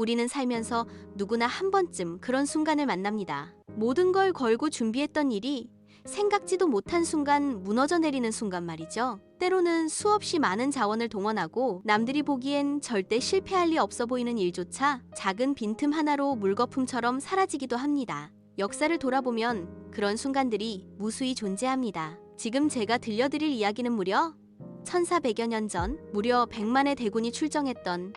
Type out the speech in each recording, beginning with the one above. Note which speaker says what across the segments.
Speaker 1: 우리는 살면서 누구나 한 번쯤 그런 순간을 만납니다. 모든 걸 걸고 준비했던 일이 생각지도 못한 순간 무너져 내리는 순간 말이죠. 때로는 수없이 많은 자원을 동원하고 남들이 보기엔 절대 실패할 리 없어 보이는 일조차 작은 빈틈 하나로 물거품처럼 사라지기도 합니다. 역사를 돌아보면 그런 순간들이 무수히 존재합니다. 지금 제가 들려드릴 이야기는 무려 1400여 년 전 무려 100만의 대군이 출정했던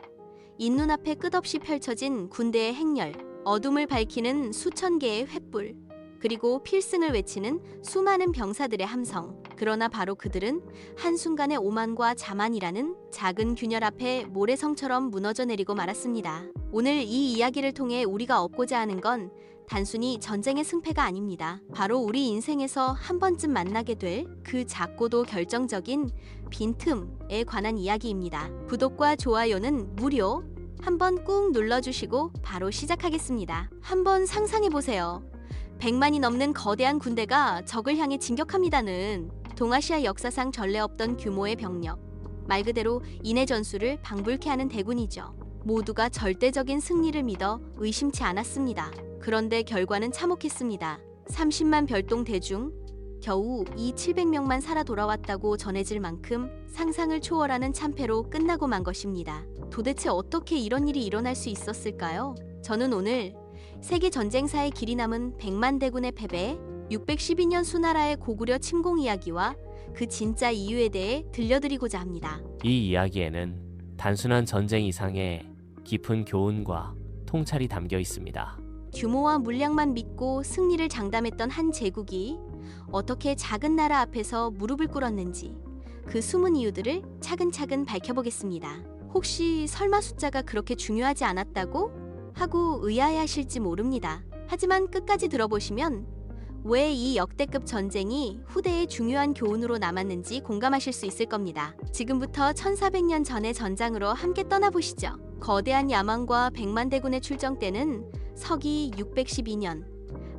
Speaker 1: 인눈 앞에 끝없이 펼쳐진 군대의 행렬, 어둠을 밝히는 수천 개의 횃불, 그리고 필승을 외치는 수많은 병사들의 함성. 그러나 바로 그들은 한순간에 오만과 자만이라는 작은 균열 앞에 모래성처럼 무너져 내리고 말았습니다. 오늘 이 이야기를 통해 우리가 얻고자 하는 건 단순히 전쟁의 승패가 아닙니다. 바로 우리 인생에서 한 번쯤 만나게 될 그 작고도 결정적인 빈틈에 관한 이야기입니다. 구독과 좋아요는 무료. 한번 꾹 눌러주시고 바로 시작하겠습니다. 한번 상상해보세요. 100만이 넘는 거대한 군대가 적을 향해 진격합니다는 동아시아 역사상 전례 없던 규모의 병력. 말 그대로 인해 전술을 방불케 하는 대군이죠. 모두가 절대적인 승리를 믿어 의심치 않았습니다. 그런데 결과는 참혹했습니다. 30만 별동 대중, 겨우 이 700명만 살아 돌아왔다고 전해질 만큼 상상을 초월하는 참패로 끝나고 만 것입니다. 도대체 어떻게 이런 일이 일어날 수 있었을까요? 저는 오늘 세계 전쟁사의 길이 남은 100만 대군의 패배, 612년 수나라의 고구려 침공 이야기와 그 진짜 이유에 대해 들려드리고자 합니다.
Speaker 2: 이 이야기에는 단순한 전쟁 이상의 깊은 교훈과 통찰이 담겨 있습니다.
Speaker 1: 규모와 물량만 믿고 승리를 장담했던 한 제국이 어떻게 작은 나라 앞에서 무릎을 꿇었는지 그 숨은 이유들을 차근차근 밝혀보겠습니다. 혹시 설마 숫자가 그렇게 중요하지 않았다고? 하고 의아해하실지 모릅니다. 하지만 끝까지 들어보시면 왜 이 역대급 전쟁이 후대의 중요한 교훈으로 남았는지 공감하실 수 있을 겁니다. 지금부터 1400년 전의 전장으로 함께 떠나보시죠. 거대한 야망과 백만 대군의 출정 때는 서기 612년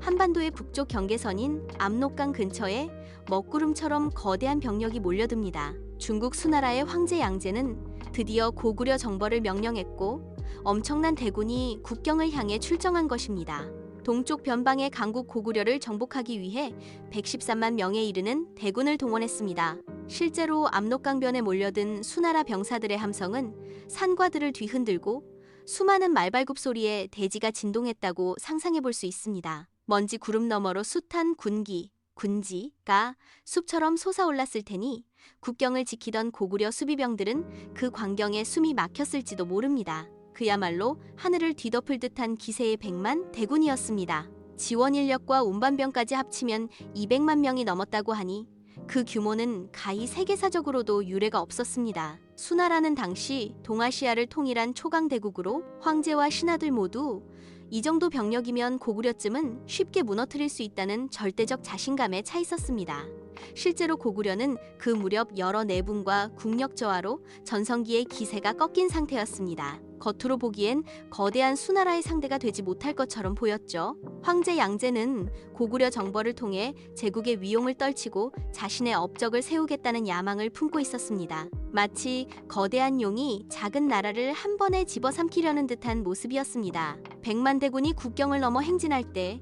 Speaker 1: 한반도의 북쪽 경계선인 압록강 근처에 먹구름처럼 거대한 병력이 몰려듭니다. 중국 수나라의 황제 양제는 드디어 고구려 정벌을 명령했고 엄청난 대군이 국경을 향해 출정한 것입니다. 동쪽 변방의 강국 고구려를 정복하기 위해 113만 명에 이르는 대군을 동원했습니다. 실제로 압록강변에 몰려든 수나라 병사들의 함성은 산과 들을 뒤흔들고 수많은 말발굽 소리에 대지가 진동했다고 상상해 볼 수 있습니다. 먼지 구름 너머로 숱한 군기, 군지가 숲처럼 솟아올랐을 테니 국경을 지키던 고구려 수비병들은 그 광경에 숨이 막혔을지도 모릅니다. 그야말로 하늘을 뒤덮을 듯한 기세의 백만 대군이었습니다. 지원 인력과 운반병까지 합치면 200만 명이 넘었다고 하니 그 규모는 가히 세계사적으로도 유례가 없었습니다. 수나라는 당시 동아시아를 통일한 초강대국으로 황제와 신하들 모두 이 정도 병력이면 고구려쯤은 쉽게 무너뜨릴 수 있다는 절대적 자신감에 차 있었습니다. 실제로 고구려는 그 무렵 여러 내분과 국력 저하로 전성기의 기세가 꺾인 상태였습니다. 겉으로 보기엔 거대한 수나라의 상대가 되지 못할 것처럼 보였죠. 황제 양제는 고구려 정벌을 통해 제국의 위용을 떨치고 자신의 업적을 세우겠다는 야망을 품고 있었습니다. 마치 거대한 용이 작은 나라를 한 번에 집어삼키려는 듯한 모습이었습니다. 백만 대군이 국경을 넘어 행진할 때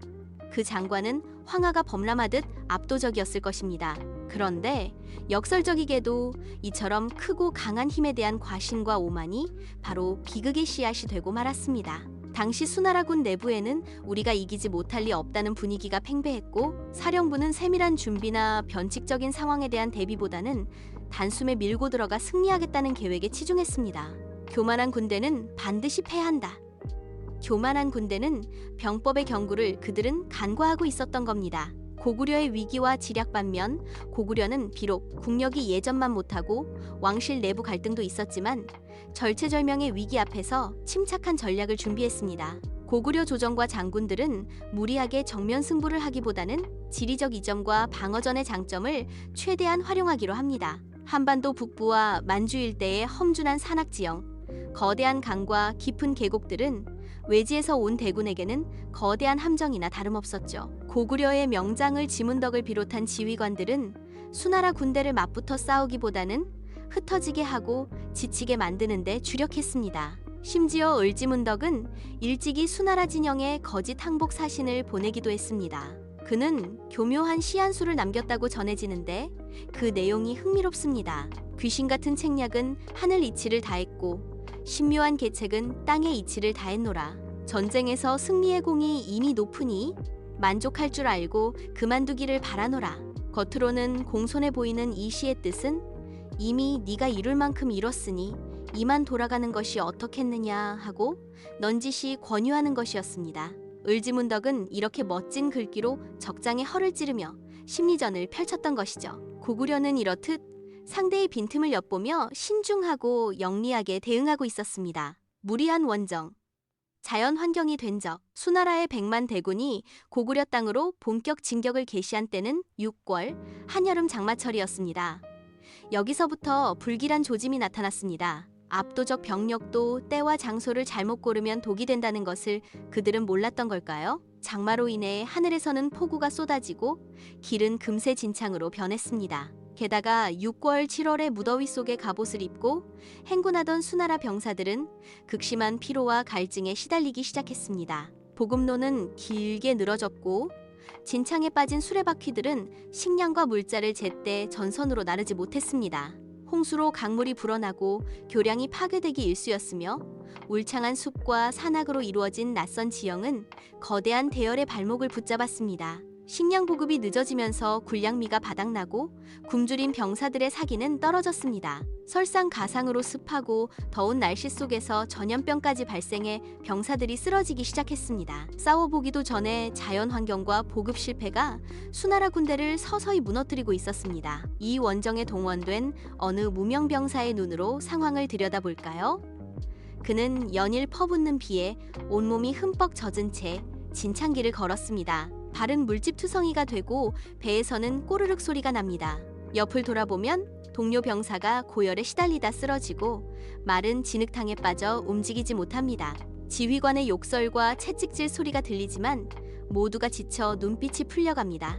Speaker 1: 그 장관은 황하가 범람하듯 압도적이었을 것입니다. 그런데 역설적이게도 이처럼 크고 강한 힘에 대한 과신과 오만이 바로 비극의 씨앗이 되고 말았습니다. 당시 수나라군 내부에는 우리가 이기지 못할 리 없다는 분위기가 팽배했고 사령부는 세밀한 준비나 변칙적인 상황에 대한 대비보다는 단숨에 밀고 들어가 승리하겠다는 계획에 치중했습니다. 교만한 군대는 반드시 패한다. 교만한 군대는 병법의 경구를 그들은 간과하고 있었던 겁니다. 고구려의 위기와 지략 반면 고구려는 비록 국력이 예전만 못하고 왕실 내부 갈등도 있었지만 절체절명의 위기 앞에서 침착한 전략을 준비했습니다. 고구려 조정과 장군들은 무리하게 정면 승부를 하기보다는 지리적 이점과 방어전의 장점을 최대한 활용하기로 합니다. 한반도 북부와 만주 일대의 험준한 산악 지형, 거대한 강과 깊은 계곡들은 외지에서 온 대군에게는 거대한 함정이나 다름없었죠. 고구려의 명장을 지문덕을 비롯한 지휘관들은 수나라 군대를 맞붙어 싸우기보다는 흩어지게 하고 지치게 만드는 데 주력했습니다. 심지어 을지문덕은 일찍이 수나라 진영에 거짓 항복 사신을 보내기도 했습니다. 그는 교묘한 시한수를 남겼다고 전해지는데 그 내용이 흥미롭습니다. 귀신 같은 책략은 하늘 이치를 다했고 신묘한 계책은 땅의 이치를 다했노라. 전쟁에서 승리의 공이 이미 높으니 만족할 줄 알고 그만두기를 바라노라. 겉으로는 공손해 보이는 이 시의 뜻은 이미 네가 이룰 만큼 이뤘으니 이만 돌아가는 것이 어떻겠느냐 하고 넌지시 권유하는 것이었습니다. 을지문덕은 이렇게 멋진 글귀로 적장에 허를 찌르며 심리전을 펼쳤던 것이죠. 고구려는 이렇듯 상대의 빈틈을 엿보며 신중하고 영리하게 대응하고 있었습니다. 무리한 원정, 자연 환경이 된 적, 수나라의 백만 대군이 고구려 땅으로 본격 진격을 개시한 때는 6월 한여름 장마철이었습니다. 여기서부터 불길한 조짐이 나타났습니다. 압도적 병력도 때와 장소를 잘못 고르면 독이 된다는 것을 그들은 몰랐던 걸까요? 장마로 인해 하늘에서는 폭우가 쏟아지고 길은 금세 진창으로 변했습니다. 게다가 6월 7월의 무더위 속에 갑옷을 입고 행군하던 수나라 병사들은 극심한 피로와 갈증에 시달리기 시작했습니다. 보급로는 길게 늘어졌고 진창에 빠진 수레바퀴들은 식량과 물자를 제때 전선으로 나르지 못했습니다. 홍수로 강물이 불어나고 교량이 파괴되기 일쑤였으며 울창한 숲과 산악으로 이루어진 낯선 지형은 거대한 대열의 발목을 붙잡았습니다. 식량 보급이 늦어지면서 군량미가 바닥나고 굶주린 병사들의 사기는 떨어졌습니다. 설상가상으로 습하고 더운 날씨 속에서 전염병까지 발생해 병사들이 쓰러지기 시작했습니다. 싸워보기도 전에 자연 환경과 보급 실패가 수나라 군대를 서서히 무너뜨리고 있었습니다. 이 원정에 동원된 어느 무명 병사의 눈으로 상황을 들여다볼까요? 그는 연일 퍼붓는 비에 온몸이 흠뻑 젖은 채 진창길을 걸었습니다. 발은 물집 투성이가 되고 배에서는 꼬르륵 소리가 납니다. 옆을 돌아보면 동료 병사가 고열에 시달리다 쓰러지고 말은 진흙탕에 빠져 움직이지 못합니다. 지휘관의 욕설과 채찍질 소리가 들리지만 모두가 지쳐 눈빛이 풀려갑니다.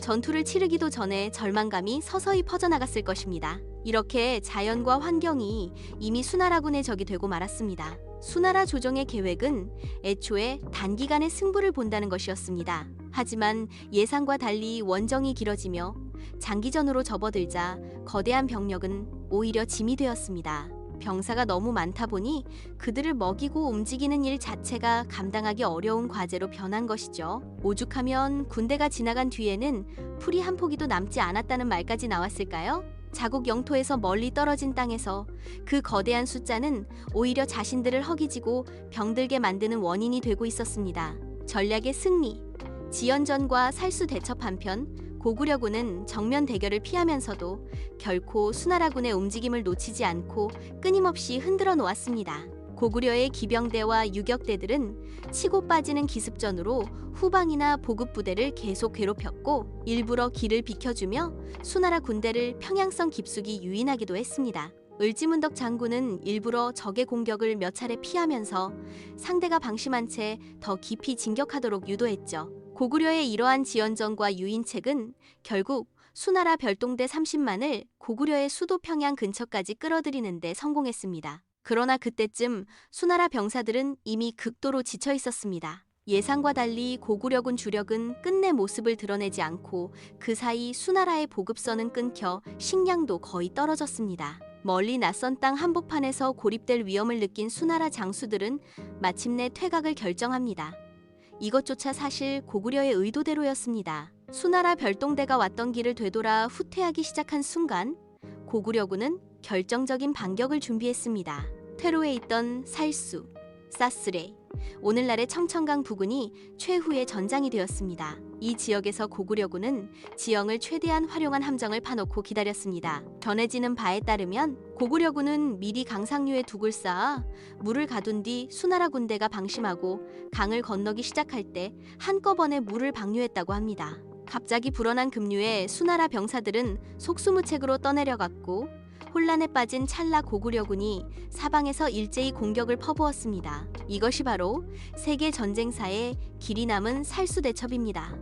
Speaker 1: 전투를 치르기도 전에 절망감이 서서히 퍼져나갔을 것입니다. 이렇게 자연과 환경이 이미 수나라군의 적이 되고 말았습니다. 수나라 조정의 계획은 애초에 단기간에 승부를 본다는 것이었습니다. 하지만 예상과 달리 원정이 길어지며 장기전으로 접어들자 거대한 병력은 오히려 짐이 되었습니다. 병사가 너무 많다 보니 그들을 먹이고 움직이는 일 자체가 감당하기 어려운 과제로 변한 것이죠. 오죽하면 군대가 지나간 뒤에는 풀이 한 포기도 남지 않았다는 말까지 나왔을까요? 자국 영토에서 멀리 떨어진 땅에서 그 거대한 숫자는 오히려 자신들을 허기지고 병들게 만드는 원인이 되고 있었습니다. 전략의 승리, 지연전과 살수 대첩 한편 고구려군은 정면 대결을 피하면서도 결코 수나라군의 움직임을 놓치지 않고 끊임없이 흔들어 놓았습니다. 고구려의 기병대와 유격대들은 치고 빠지는 기습전으로 후방이나 보급 부대를 계속 괴롭혔고 일부러 길을 비켜주며 수나라 군대를 평양성 깊숙이 유인하기도 했습니다. 을지문덕 장군은 일부러 적의 공격을 몇 차례 피하면서 상대가 방심한 채 더 깊이 진격하도록 유도했죠. 고구려의 이러한 지연전과 유인책은 결국 수나라 별동대 30만을 고구려의 수도 평양 근처까지 끌어들이는 데 성공했습니다. 그러나 그때쯤 수나라 병사들은 이미 극도로 지쳐 있었습니다. 예상과 달리 고구려군 주력은 끝내 모습을 드러내지 않고 그 사이 수나라의 보급선은 끊겨 식량도 거의 떨어졌습니다. 멀리 낯선 땅 한복판에서 고립될 위험을 느낀 수나라 장수들은 마침내 퇴각을 결정합니다. 이것조차 사실 고구려의 의도대로였습니다. 수나라 별동대가 왔던 길을 되돌아 후퇴하기 시작한 순간 고구려군은 결정적인 반격을 준비했습니다. 퇴로에 있던 살수, 사스레, 오늘날의 청천강 부근이 최후의 전장이 되었습니다. 이 지역에서 고구려군은 지형을 최대한 활용한 함정을 파놓고 기다렸습니다. 전해지는 바에 따르면 고구려군은 미리 강상류에 둑을 쌓아 물을 가둔 뒤 수나라 군대가 방심하고 강을 건너기 시작할 때 한꺼번에 물을 방류했다고 합니다. 갑자기 불어난 급류에 수나라 병사들은 속수무책으로 떠내려갔고 혼란에 빠진 찰나 고구려군이 사방에서 일제히 공격을 퍼부었습니다. 이것이 바로 세계 전쟁사의 길이 남은 살수대첩입니다.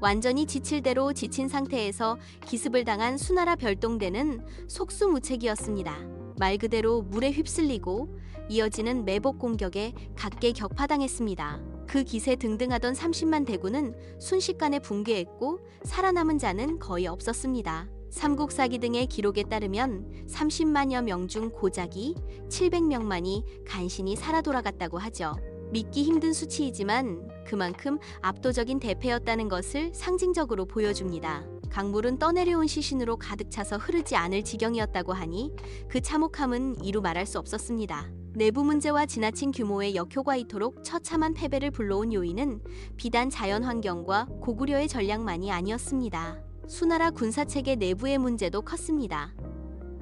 Speaker 1: 완전히 지칠 대로 지친 상태에서 기습을 당한 수나라 별동대는 속수무책이었습니다. 말 그대로 물에 휩쓸리고 이어지는 매복 공격에 각계 격파당했습니다. 그 기세 등등하던 30만 대군은 순식간에 붕괴했고 살아남은 자는 거의 없었습니다. 삼국사기 등의 기록에 따르면 30만여 명 중 고작이 700명만이 간신히 살아 돌아갔다고 하죠. 믿기 힘든 수치이지만 그만큼 압도적인 대패였다는 것을 상징적으로 보여줍니다. 강물은 떠내려온 시신으로 가득 차서 흐르지 않을 지경이었다고 하니 그 참혹함은 이루 말할 수 없었습니다. 내부 문제와 지나친 규모의 역효과 이토록 처참한 패배를 불러온 요인은 비단 자연 환경과 고구려의 전략만이 아니었습니다. 수나라 군사체계 내부의 문제도 컸습니다.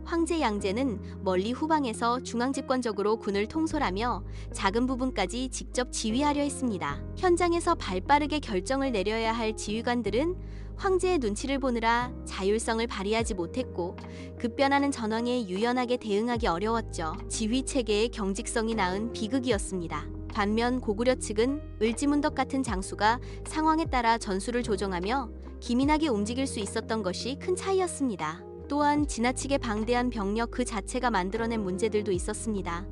Speaker 1: 황제 양제는 멀리 후방에서 중앙 집권적으로 군을 통솔하며 작은 부분까지 직접 지휘하려 했습니다. 현장에서 발빠르게 결정을 내려야 할 지휘관들은 황제의 눈치를 보느라 자율성을 발휘하지 못했고 급변하는 전황에 유연하게 대응하기 어려웠죠. 지휘 체계의 경직성이 낳은 비극이었습니다. 반면 고구려 측은 을지문덕 같은 장수가 상황에 따라 전술을 조정하며 기민하게 움직일 수 있었던 것이 큰 차이였습니다. 또한 지나치게 방대한 병력 그 자체가 만들어낸 문제들도 있었습니다.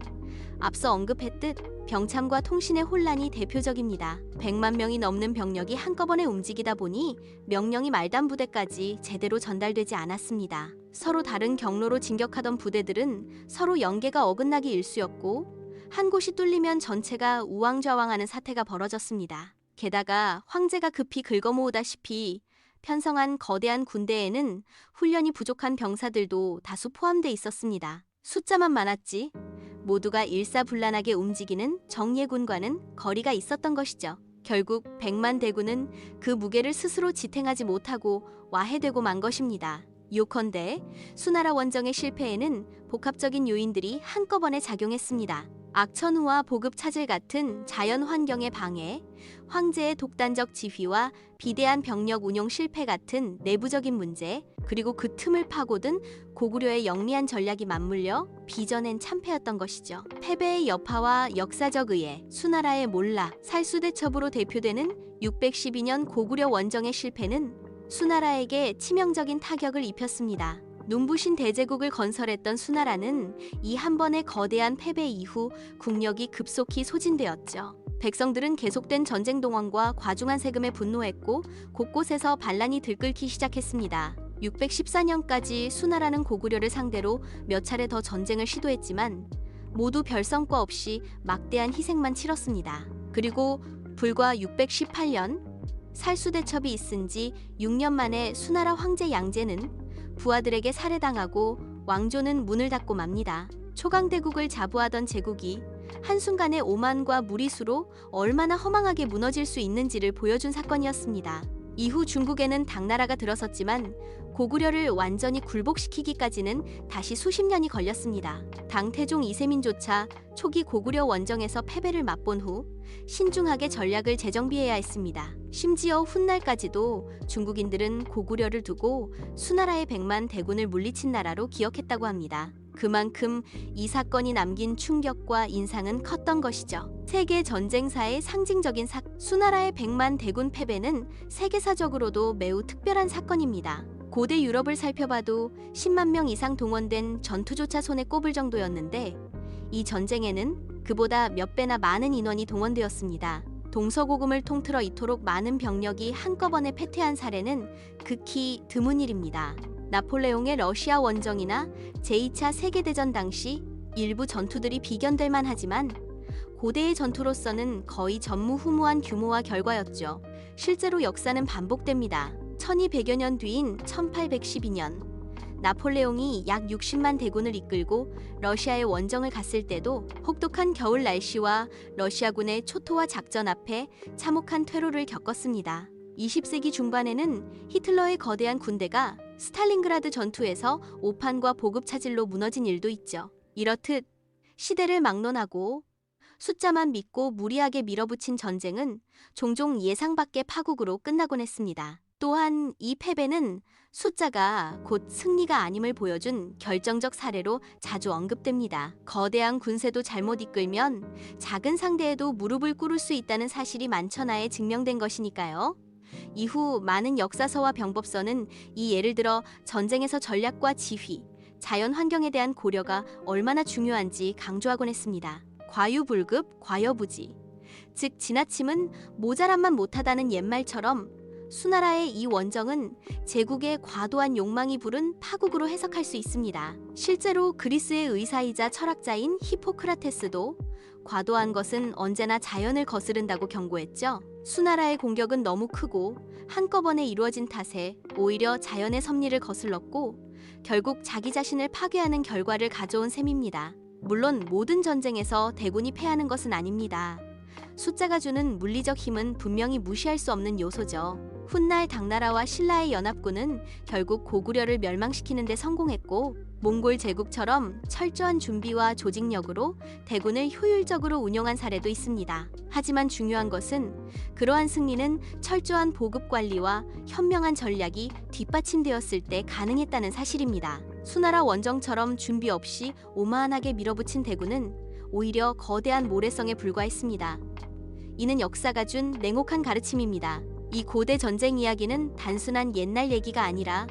Speaker 1: 앞서 언급했듯 병참과 통신의 혼란이 대표적입니다. 100만 명이 넘는 병력이 한꺼번에 움직이다 보니 명령이 말단 부대까지 제대로 전달되지 않았습니다. 서로 다른 경로로 진격하던 부대들은 서로 연계가 어긋나기 일쑤였고 한 곳이 뚫리면 전체가 우왕좌왕하는 사태가 벌어졌습니다. 게다가 황제가 급히 긁어모으다시피 편성한 거대한 군대에는 훈련이 부족한 병사들도 다수 포함돼 있었습니다. 숫자만 많았지 모두가 일사불란하게 움직이는 정예군과는 거리가 있었던 것이죠. 결국 백만 대군은 그 무게를 스스로 지탱하지 못하고 와해되고 만 것입니다. 요컨대 수나라 원정의 실패에는 복합적인 요인들이 한꺼번에 작용했습니다. 악천후와 보급 차질 같은 자연 환경의 방해, 황제의 독단적 지휘와 비대한 병력 운용 실패 같은 내부적인 문제, 그리고 그 틈을 파고든 고구려의 영리한 전략이 맞물려 빚어낸 참패였던 것이죠. 패배의 여파와 역사적 의해, 수나라의 몰라, 살수대첩으로 대표되는 612년 고구려 원정의 실패는 수나라에게 치명적인 타격을 입혔습니다. 눈부신 대제국을 건설했던 수나라는 이 한 번의 거대한 패배 이후 국력이 급속히 소진되었죠. 백성들은 계속된 전쟁 동원과 과중한 세금에 분노했고 곳곳에서 반란이 들끓기 시작했습니다. 614년까지 수나라는 고구려를 상대로 몇 차례 더 전쟁을 시도했지만 모두 별 성과 없이 막대한 희생만 치렀습니다. 그리고 불과 618년 살수대첩이 있은 지 6년 만에 수나라 황제 양제는 부하들에게 살해당하고 왕조는 문을 닫고 맙니다. 초강대국을 자부하던 제국이 한순간에 오만과 무리수로 얼마나 허망하게 무너질 수 있는지를 보여준 사건이었습니다. 이후 중국에는 당나라가 들어섰지만 고구려를 완전히 굴복시키기까지는 다시 수십 년이 걸렸습니다. 당태종 이세민조차 초기 고구려 원정에서 패배를 맛본 후 신중하게 전략을 재정비해야 했습니다. 심지어 훗날까지도 중국인들은 고구려를 두고 수나라의 백만 대군을 물리친 나라로 기억했다고 합니다. 그만큼 이 사건이 남긴 충격과 인상은 컸던 것이죠. 세계 전쟁사의 상징적인 사 수나라의 백만 대군 패배는 세계사적으로도 매우 특별한 사건입니다. 고대 유럽을 살펴봐도 10만 명 이상 동원된 전투조차 손에 꼽을 정도였는데 이 전쟁에는 그보다 몇 배나 많은 인원이 동원되었습니다. 동서고금을 통틀어 이토록 많은 병력이 한꺼번에 패퇴한 사례는 극히 드문 일입니다. 나폴레옹의 러시아 원정이나 제2차 세계대전 당시 일부 전투들이 비견될 만하지만 고대의 전투로서는 거의 전무후무한 규모와 결과였죠. 실제로 역사는 반복됩니다. 1200여 년 뒤인 1812년 나폴레옹이 약 60만 대군을 이끌고 러시아의 원정을 갔을 때도 혹독한 겨울 날씨와 러시아군의 초토화 작전 앞에 참혹한 퇴로를 겪었습니다. 20세기 중반에는 히틀러의 거대한 군대가 스탈린그라드 전투에서 오판과 보급 차질로 무너진 일도 있죠. 이렇듯 시대를 막론하고 숫자만 믿고 무리하게 밀어붙인 전쟁은 종종 예상 밖의 파국으로 끝나곤 했습니다. 또한 이 패배는 숫자가 곧 승리가 아님을 보여준 결정적 사례로 자주 언급됩니다. 거대한 군세도 잘못 이끌면 작은 상대에도 무릎을 꿇을 수 있다는 사실이 만천하에 증명된 것이니까요. 이후 많은 역사서와 병법서는 이 예를 들어 전쟁에서 전략과 지휘, 자연 환경에 대한 고려가 얼마나 중요한지 강조하곤 했습니다. 과유불급, 과여부지. 즉 지나침은 모자람만 못하다는 옛말처럼 수나라의 이 원정은 제국의 과도한 욕망이 부른 파국으로 해석할 수 있습니다. 실제로 그리스의 의사이자 철학자인 히포크라테스도 과도한 것은 언제나 자연을 거스른다고 경고했죠. 수나라의 공격은 너무 크고 한꺼번에 이루어진 탓에 오히려 자연의 섭리를 거슬렀고 결국 자기 자신을 파괴하는 결과를 가져온 셈입니다. 물론 모든 전쟁에서 대군이 패하는 것은 아닙니다. 숫자가 주는 물리적 힘은 분명히 무시할 수 없는 요소죠. 훗날 당나라와 신라의 연합군은 결국 고구려를 멸망시키는 데 성공했고 몽골 제국처럼 철저한 준비와 조직력으로 대군을 효율적으로 운용한 사례도 있습니다. 하지만 중요한 것은 그러한 승리는 철저한 보급 관리와 현명한 전략이 뒷받침되었을 때 가능했다는 사실입니다. 수나라 원정처럼 준비 없이 오만하게 밀어붙인 대군은 오히려 거대한 모래성에 불과했습니다. 이는 역사가 준 냉혹한 가르침입니다. 이 고대 전쟁 이야기는 단순한 옛날 얘기가 아니라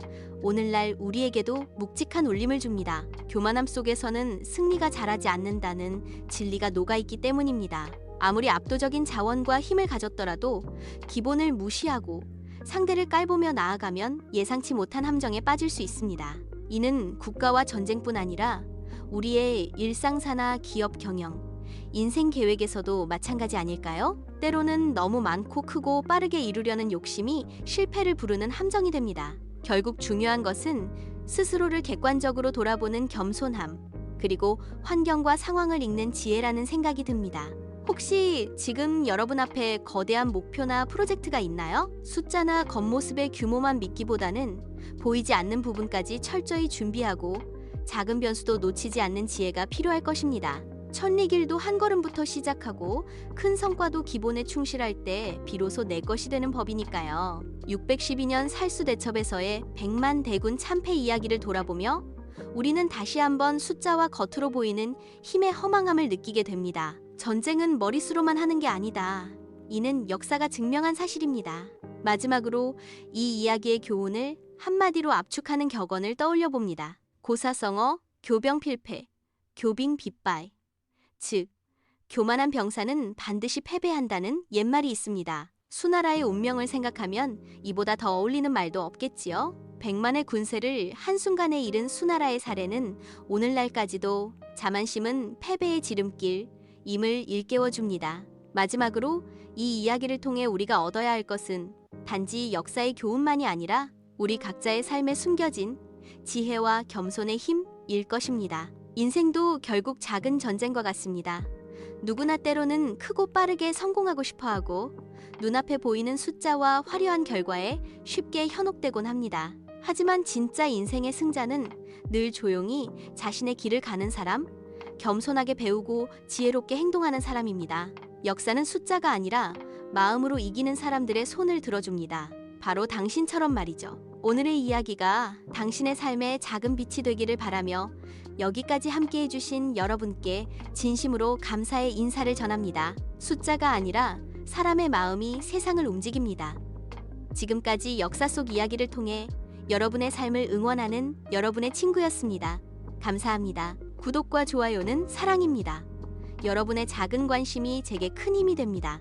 Speaker 1: 오늘날 우리에게도 묵직한 울림을 줍니다. 교만함 속에서는 승리가 자라지 않는다는 진리가 녹아있기 때문입니다. 아무리 압도적인 자원과 힘을 가졌더라도 기본을 무시하고 상대를 깔보며 나아가면 예상치 못한 함정에 빠질 수 있습니다. 이는 국가와 전쟁뿐 아니라 우리의 일상사나 기업 경영, 인생 계획에서도 마찬가지 아닐까요? 때로는 너무 많고 크고 빠르게 이루려는 욕심이 실패를 부르는 함정이 됩니다. 결국 중요한 것은 스스로를 객관적으로 돌아보는 겸손함, 그리고 환경과 상황을 읽는 지혜라는 생각이 듭니다. 혹시 지금 여러분 앞에 거대한 목표나 프로젝트가 있나요? 숫자나 겉모습의 규모만 믿기보다는 보이지 않는 부분까지 철저히 준비하고 작은 변수도 놓치지 않는 지혜가 필요할 것입니다. 천리길도 한 걸음부터 시작하고 큰 성과도 기본에 충실할 때 비로소 내 것이 되는 법이니까요. 612년 살수대첩에서의 백만 대군 참패 이야기를 돌아보며 우리는 다시 한번 숫자와 겉으로 보이는 힘의 허망함을 느끼게 됩니다. 전쟁은 머릿수로만 하는 게 아니다. 이는 역사가 증명한 사실입니다. 마지막으로 이 이야기의 교훈을 한마디로 압축하는 격언을 떠올려 봅니다. 고사성어, 교병필패, 교빙 빗발. 즉, 교만한 병사는 반드시 패배한다는 옛말이 있습니다. 수나라의 운명을 생각하면 이보다 더 어울리는 말도 없겠지요. 백만의 군세를 한순간에 잃은 수나라의 사례는 오늘날까지도 자만심은 패배의 지름길, 임을 일깨워 줍니다. 마지막으로 이 이야기를 통해 우리가 얻어야 할 것은 단지 역사의 교훈만이 아니라 우리 각자의 삶에 숨겨진 지혜와 겸손의 힘일 것입니다. 인생도 결국 작은 전쟁과 같습니다. 누구나 때로는 크고 빠르게 성공하고 싶어 하고 눈앞에 보이는 숫자와 화려한 결과에 쉽게 현혹되곤 합니다. 하지만 진짜 인생의 승자는 늘 조용히 자신의 길을 가는 사람, 겸손하게 배우고 지혜롭게 행동하는 사람입니다. 역사는 숫자가 아니라 마음으로 이기는 사람들의 손을 들어줍니다. 바로 당신처럼 말이죠. 오늘의 이야기가 당신의 삶에 작은 빛이 되기를 바라며 여기까지 함께 해주신 여러분께 진심으로 감사의 인사를 전합니다. 숫자가 아니라 사람의 마음이 세상을 움직입니다. 지금까지 역사 속 이야기를 통해 여러분의 삶을 응원하는 여러분의 친구였습니다. 감사합니다. 구독과 좋아요는 사랑입니다. 여러분의 작은 관심이 제게 큰 힘이 됩니다.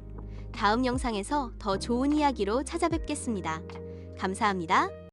Speaker 1: 다음 영상에서 더 좋은 이야기로 찾아뵙겠습니다. 감사합니다.